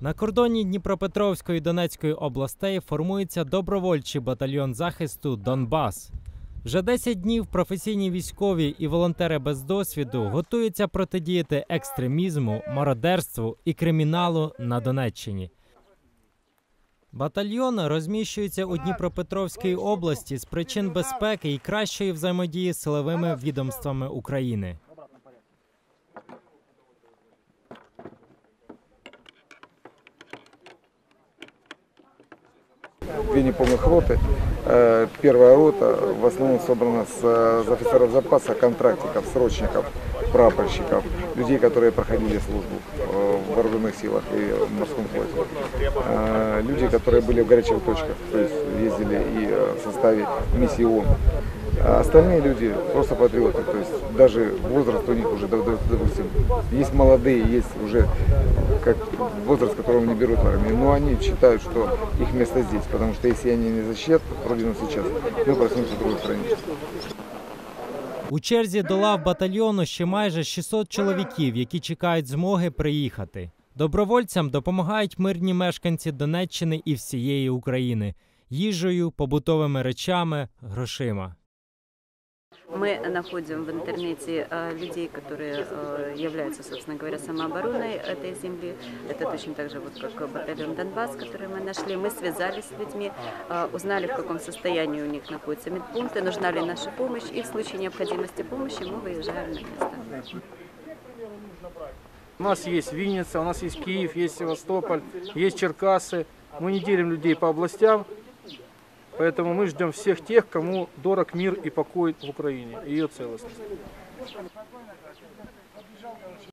На кордоні Дніпропетровської Донецької областей формується добровольчий батальйон захисту Донбас. Вже 10 днів професійні військові і волонтери без досвіду готуються протидіяти екстремізму, мародерству і криміналу на Донеччині. Батальйон розміщується у Дніпропетровській області з причин безпеки і кращої взаємодії з силовими відомствами України. Две неполных роты. Э, Первая рота в основном собрана с, э, офицеров запаса, контрактиков, срочников, прапорщиков, людей, которые проходили службу э, в вооруженных силах и в морском флоте. Люди, которые были в горячих точках, то есть ездили и в составе миссии ООН. А остальные люди просто патриоты, то есть даже возраст у них уже, доп- доп- допустим, есть молодые, есть уже как возраст, которого не берут в армию, но они считают, что их место здесь, потому что если они не защитят Родину сейчас, мы проснемся в другой стране. У черзі до лав батальйону ще майже 600 чоловіків, які чекають змоги приїхати. Добровольцям допомагають мирні мешканці Донеччини і всієї України їжею, побутовими речами, грошима. Мы находим в интернете э, людей, которые э, являются, собственно говоря, самообороной этой земли. Это точно так же, вот как батальон Донбасс, который мы нашли. Мы связались с людьми, э, узнали, в каком состоянии у них находятся медпункты, нужна ли наша помощь. И в случае необходимости помощи мы выезжаем на место. У нас есть Винница, у нас есть Киев, есть Севастополь, есть Черкассы. Мы не делим людей по областям, Поэтому мы ждем всех тех, кому дорог мир и покой в Украине, и ее целостность.